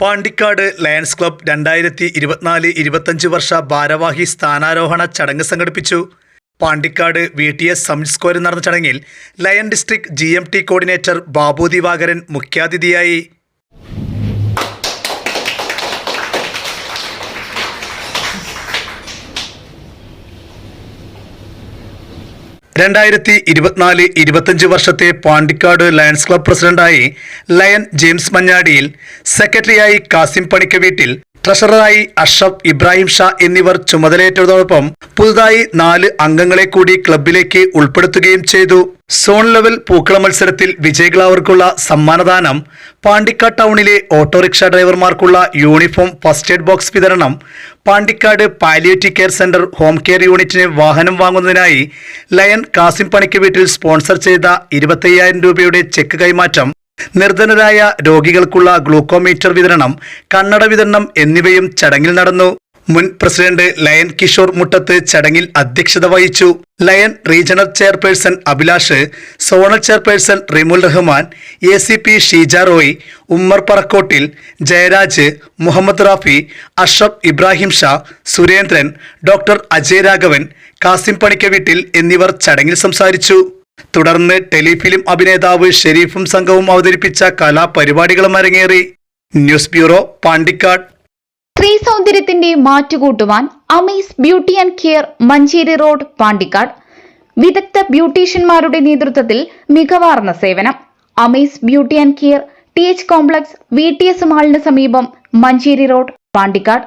Pandikkad lions club രണ്ടായിരത്തി ഇരുപത്തിനാല് ഇരുപത്തഞ്ച് വർഷ ഭാരവാഹി സ്ഥാനാരോഹണ ചടങ്ങ് സംഘടിപ്പിച്ചു. Pandikkad V T S summit സ്ക്വയറിൽ നടന്ന ചടങ്ങിൽ lion district G M T coordinator Babu Divakaran മുഖ്യാതിഥിയായി. രണ്ടായിരത്തി ഇരുപത്തിനാല് ഇരുപത്തഞ്ച് വർഷത്തെ പാണ്ടിക്കാട് ലയൺസ് ക്ലബ് പ്രസിഡന്റായി ലയൻ ജെയിംസ് മഞ്ഞാടിയിൽ സെക്രട്ടറിയായി കാസിം പണിക്ക വീട്ടിൽ ട്രഷററായി അഷഫ് ഇബ്രാഹിം ഷാ എന്നിവർ ചുമതലയേറ്റതോടൊപ്പം പുതുതായി നാല് അംഗങ്ങളെ കൂടി ക്ലബിലേക്ക് ഉൾപ്പെടുത്തുകയും ചെയ്തു. സോൺ ലെവൽ പൂക്കള മത്സരത്തിൽ വിജയികളവർക്കുള്ള സമ്മാനദാനം പാണ്ടിക്കാട് ടൗണിലെ ഓട്ടോറിക്ഷ ഡ്രൈവർമാർക്കുള്ള യൂണിഫോം ഫസ്റ്റ് എയ്ഡ് ബോക്സ് വിതരണം Pandikkad palliative care centre home care യൂണിറ്റിന് വാഹനം വാങ്ങുന്നതിനായി ലയൺ കാസിം പണിക്ക് വീട്ടിൽ സ്പോൺസർ ചെയ്ത ഇരുപത്തയ്യായിരം രൂപയുടെ ചെക്ക് കൈമാറ്റം നിർധനരായ രോഗികൾക്കുള്ള ഗ്ലൂക്കോമീറ്റർ വിതരണം കണ്ണട വിതരണം എന്നിവയും ചടങ്ങിൽ നടന്നു. മുൻ പ്രസിഡന്റ് ലയൻ കിഷോർ മുട്ടത്ത് ചടങ്ങിൽ അധ്യക്ഷത വഹിച്ചു. Lion regional chairperson Abhilash zonal chairperson Rimul Rahman A C P Sheeja Roy Ummer Parakkottil Jayaraj Muhammad Rafi Ashraf Ibrahim Shah Surendran doctor Ajay Raghavan Kasim Panikkaveettil എന്നിവർ ചടങ്ങിൽ സംസാരിച്ചു. തുടർന്ന് ടെലിഫിലിം അഭിനേതാവ് ഷെരീഫും സംഘവും അവതരിപ്പിച്ച കലാപരിപാടികളും അരങ്ങേറി. News bureau Pandikkad. സ്ത്രീ സൗന്ദര്യത്തിന്റെ മാറ്റുകൂട്ടുവാൻ Amees beauty and care Manjeri road Pandikkad. വിദഗ്ധ ബ്യൂട്ടീഷ്യന്മാരുടെ നേതൃത്വത്തിൽ മികവാർന്ന സേവനം. Amees beauty and care T H complex V T S മാളിന് സമീപം മഞ്ചേരി റോഡ് പാണ്ടിക്കാട്.